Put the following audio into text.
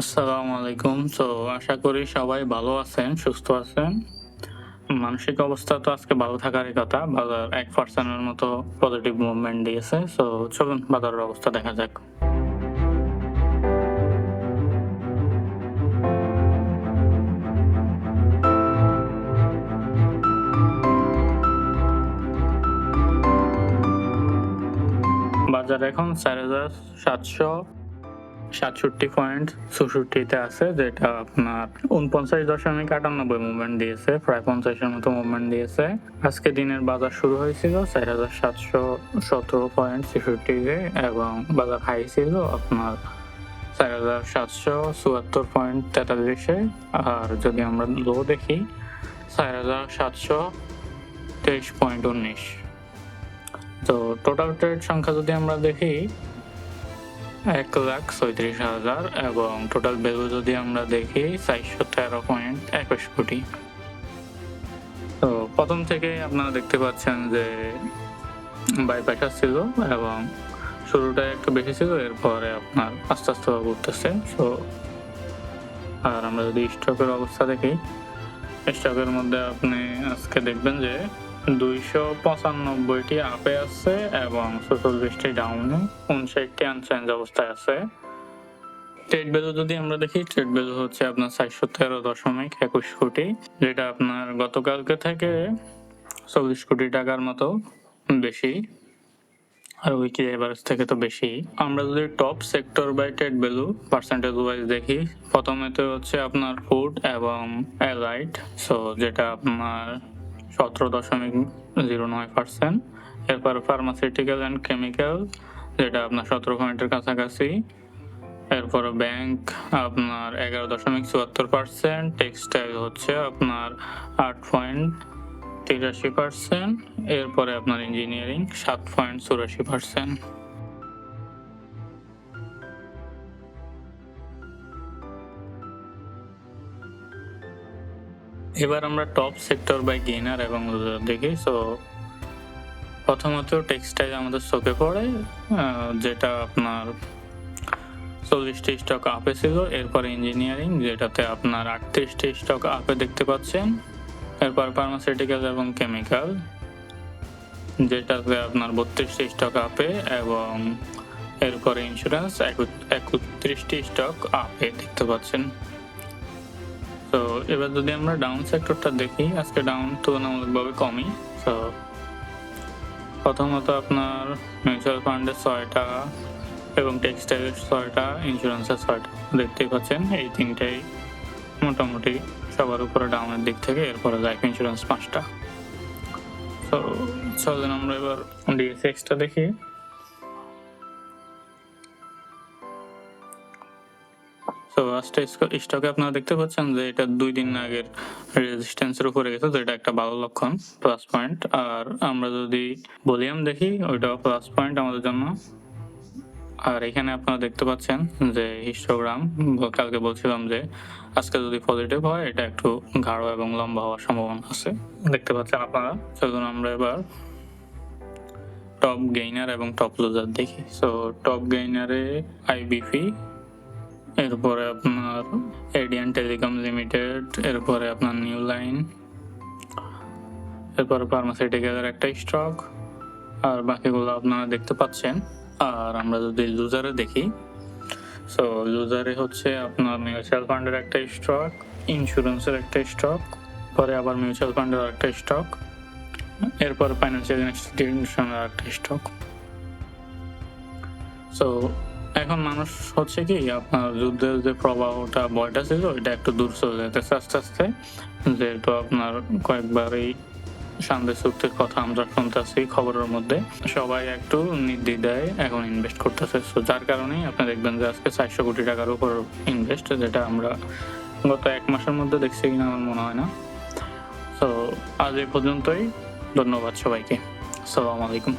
আসসালামু আলাইকুম। তো আশা করি সবাই ভালো আছেন, সুস্থ আছেন। মানসিক অবস্থা তো আজকে ভালো থাকারই কথা, বাজার এক পার্সেন্টের মতো পজিটিভ মুভমেন্ট দিয়েছে। তো চলুন বাজারের অবস্থা দেখা যাক। বাজার এখন চার হাজার সাতশো। সাতষট্টি পয়েন্ট চৌষট্টিতে আছে, যেটা আপনার উনপঞ্চাশ দশমিক আটানব্বই মুভমেন্ট দিয়েছে, প্রায় পঞ্চাশের মতো মুভমেন্ট দিয়েছে। আজকে দিনের বাজার শুরু হয়েছিল চার হাজার সাতশো সতেরো পয়েন্ট ছেষট্টিতে এবং বাজার হাই ছিল আপনার চার হাজার সাতশো চুয়াত্তর পয়েন্ট তেতাল্লিশে। আর যদি আমরা লো দেখি, চার হাজার সাতশো তেইশ পয়েন্ট উনিশ। তো টোটাল ট্রেড সংখ্যা যদি আমরা দেখি এক লাখ ছয়ত্রিশ হাজার এবং টোটাল ভ্যালু যদি আমরা দেখি চারশো তেরো পয়েন্ট একুশ কোটি। তো প্রথম থেকে আপনারা দেখতে পাচ্ছেন যে বাইপাস ছিল এবং শুরুটা একটু বেশি ছিল, এরপরে আপনার আস্তে আস্তে ঘুরতেছে তো আর আমরা যদি স্টকের অবস্থা দেখি স্টকের মধ্যে আপনি আজকে দেখবেন যে দুইশো পঁচানব্বইটি আপে আছে এবং চৌচল্লিশটি ডাউনে উনষাটটি আনচেঞ্জ অবস্থায় আছে। ট্রেড ভ্যালু যদি আমরা দেখি ট্রেড ভ্যালু হচ্ছে আপনার চারশো তেরো দশমিক একুশ কোটি, যেটা আপনার গতকালকে থেকে চল্লিশ কোটি টাকার মতো বেশি, আর উইকলি এভারেজ থেকে তো বেশি। আমরা যদি top sector by trade value percentage wise দেখি, প্রথমে তো হচ্ছে আপনার ফুড এবং অ্যালাইট সো যেটা আপনার সতেরো দশমিক জিরো নয় পার্সেন্ট এরপর ফার্মাসিউটিক্যাল অ্যান্ড কেমিক্যাল যেটা আপনার সতেরো পয়েন্টের কাছাকাছি। এরপর ব্যাংক আপনার এগারো দশমিক চুয়াত্তর পার্সেন্ট টেক্সটাইল হচ্ছে আপনার আট পয়েন্ট তিরাশি পার্সেন্ট এরপরে আপনার ইঞ্জিনিয়ারিং সাত পয়েন্ট চুরাশি পার্সেন্ট এবার আমরা টপ সেক্টর বাই গেইনার এবং loser দেখি। সো প্রথমত টেক্সটাইল আমাদের চোখে পড়ে যেটা আপনার চল্লিশটি স্টক আপে ছিল। এরপরে ইঞ্জিনিয়ারিং যেটাতে আপনার আটত্রিশটি স্টক আপে দেখতে পাচ্ছেন। এরপর ফার্মাসিউটিক্যাল এবং কেমিক্যাল যেটাতে আপনার বত্রিশটি স্টক আপে এবং এরপরে ইন্স্যুরেন্স একত্রিশটি স্টক আপে দেখতে পাচ্ছেন। তো এবার যদি আমরা ডাউন সেক্টরটা দেখি, আজকে ডাউন তুলনামূলকভাবে কমই। তো প্রথমত আপনার মিউচুয়াল ফান্ডের ছয়টা এবং টেক্সটাইলের ছয়টা ইন্স্যুরেন্সের ছয়টা দেখতেই পাচ্ছেন, এই তিনটাই মোটামুটি সবার উপরে ডাউনের দিক থেকে, এরপরে লাইফ ইন্স্যুরেন্স পাঁচটা। তো চলেন আমরা এবার ডিএসএক্সটা দেখি। তো লাস্টে স্টকে আপনারা দেখতে পাচ্ছেন যে এটা দুই দিন আগের রেজিস্ট্যান্সের উপরে গেছে, তো এটা একটা ভালো লক্ষণ প্লাস পয়েন্ট আর আমরা যদি ভলিউম দেখি, ওইটাও প্লাস পয়েন্ট আমাদের জন্য। আর এখানে আপনারা দেখতে পাচ্ছেন যে হিস্টোগ্রাম কালকে বলছিলাম যে আজকে যদি পজিটিভ হয়, এটা একটু গাঢ় এবং লম্বা হওয়ার সম্ভাবনা আছে। দেখতে পাচ্ছেন আপনারা? চলুন আমরা এবার টপ গেইনার এবং টপ লুজার দেখি। সো টপ গেইনারে আইবিপি এরপরে আপনার এডিয়ান টেলিকম লিমিটেড এরপরে আপনার নিউ লাইন এরপরে ফার্মাসিউটিক্যালের একটা স্টক আর বাকিগুলো আপনারা দেখতে পাচ্ছেন। আর আমরা যদি লুজারে দেখি সো লুজারে হচ্ছে আপনার মিউচুয়াল ফান্ডের একটা স্টক ইন্স্যুরেন্সের একটা স্টক পরে আবার মিউচুয়াল ফান্ডের একটা স্টক এরপর ফাইন্যান্সিয়াল ইনস্টিটিউশনের একটা স্টক সো এখন মানুষ হচ্ছে কি, আপনার যুদ্ধের যে প্রবাহটা, ভয়টা ছিল, এটা একটু দূর চলে যেতেছে আস্তে আস্তে। যেহেতু আপনার কয়েকবারই শান্তি চুক্তির কথা আমরা শুনতেছি খবরের মধ্যে, সবাই একটু নির্দ্বিধায় এখন ইনভেস্ট করতেছে। সো যার কারণেই আপনি দেখবেন যে আজকে চারশো কোটি টাকার উপর ইনভেস্ট যেটা আমরা গত এক মাসের মধ্যে দেখছি কিনা আমার মনে হয় না। তো আজ এই পর্যন্তই। ধন্যবাদ সবাইকে। আসসালামু আলাইকুম।